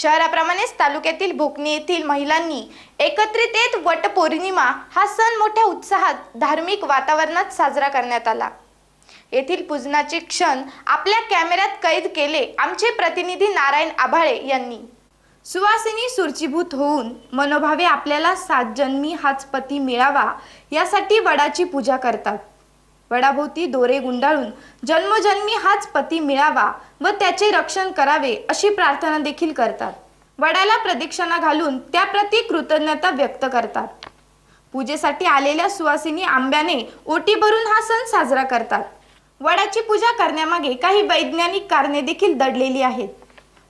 शहराप्रमाणेच तालुक्यातील भोकणी येथील महिलांनी एकत्रित येत वटपौर्णिमा हा सण मोठ्या उत्साहात धार्मिक वातावरणात साजरा करण्यात आला. येथील पूजनाचे क्षण आपल्या कॅमेऱ्यात कैद केले आमचे प्रतिनिधी नारायण आभाळे यांनी. सुवासिनी सुरचीभूत होऊन मनोभावे आपल्याला सात जन्मी हाच पती मिळावा यासाठी वडाची पूजा करतात. वडाभोवती दोरे गुंडाळून जन्मजन्मी हाच पती मिळावा व त्याचे रक्षण करावे अशी प्रार्थना देखील करतात. वडाला प्रदक्षिणा घालून त्याप्रती कृतज्ञता व्यक्त करतात. पूजेसाठी आलेल्या सुवासिनी आंब्याने ओटी भरून हा सण साजरा करतात. वडाची पूजा करण्यामागे काही वैज्ञानिक कारणे देखील दडलेली आहेत.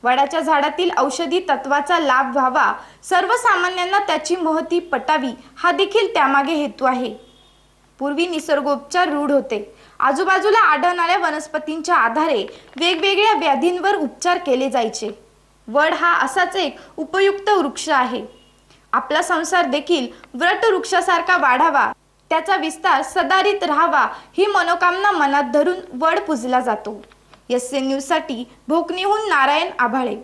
वडाच्या झाडातील औषधी तत्वाचा लाभ व्हावा सर्वसामान्यांना त्याची महती पटावी हा देखील त्यामागे हेतू आहे. पूर्वी निसर्गोपचार रूढ होते. आजूबाजूला आढळणाऱ्या वनस्पतींच्या आधारे वेगवेगळ्या व्याधींवर उपचार केले जायचे. वड हा असाच एक उपयुक्त वृक्ष आहे. आपला संसार देखील व्रत वृक्षासारखा वाढावा त्याचा विस्तार सदारित राहावा ही मनोकामना मनात धरून वड पूजला जातो. एस एन न्यूजसाठी भोकणीहून नारायण आभाळे.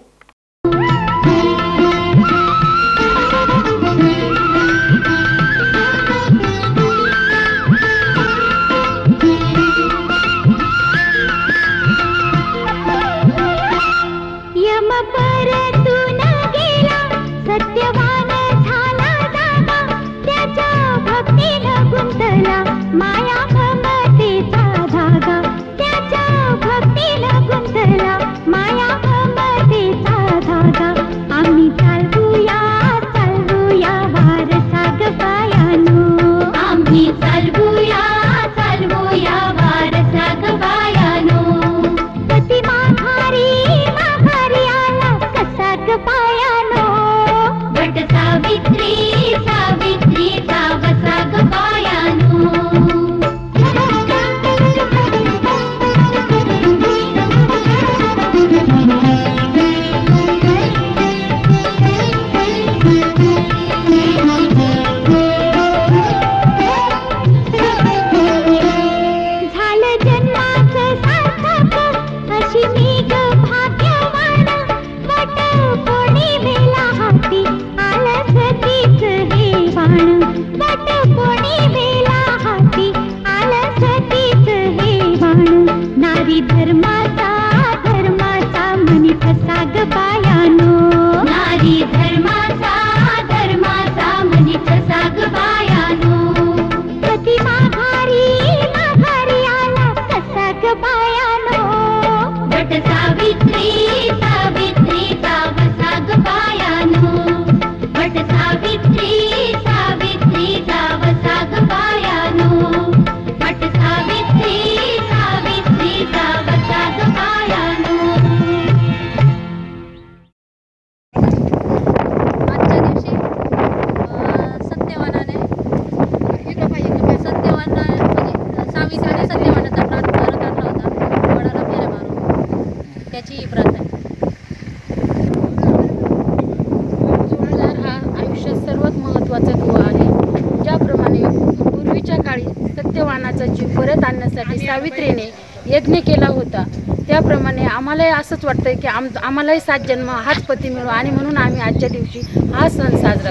त्याची ही प्रार्थना जोडीदार हा आयुष्यात सर्वात महत्त्वाचा दुवा आहे. ज्याप्रमाणे पूर्वीच्या काळी सत्यवानाचा जीव परत आणण्यासाठी सावित्रीने यज्ञ केला होता. त्याप्रमाणे आम्हालाही असंच वाटतं की आम आम्हालाही सात जन्म हाच पती मिळो आणि म्हणून आम्ही आजच्या दिवशी हा सण साजरा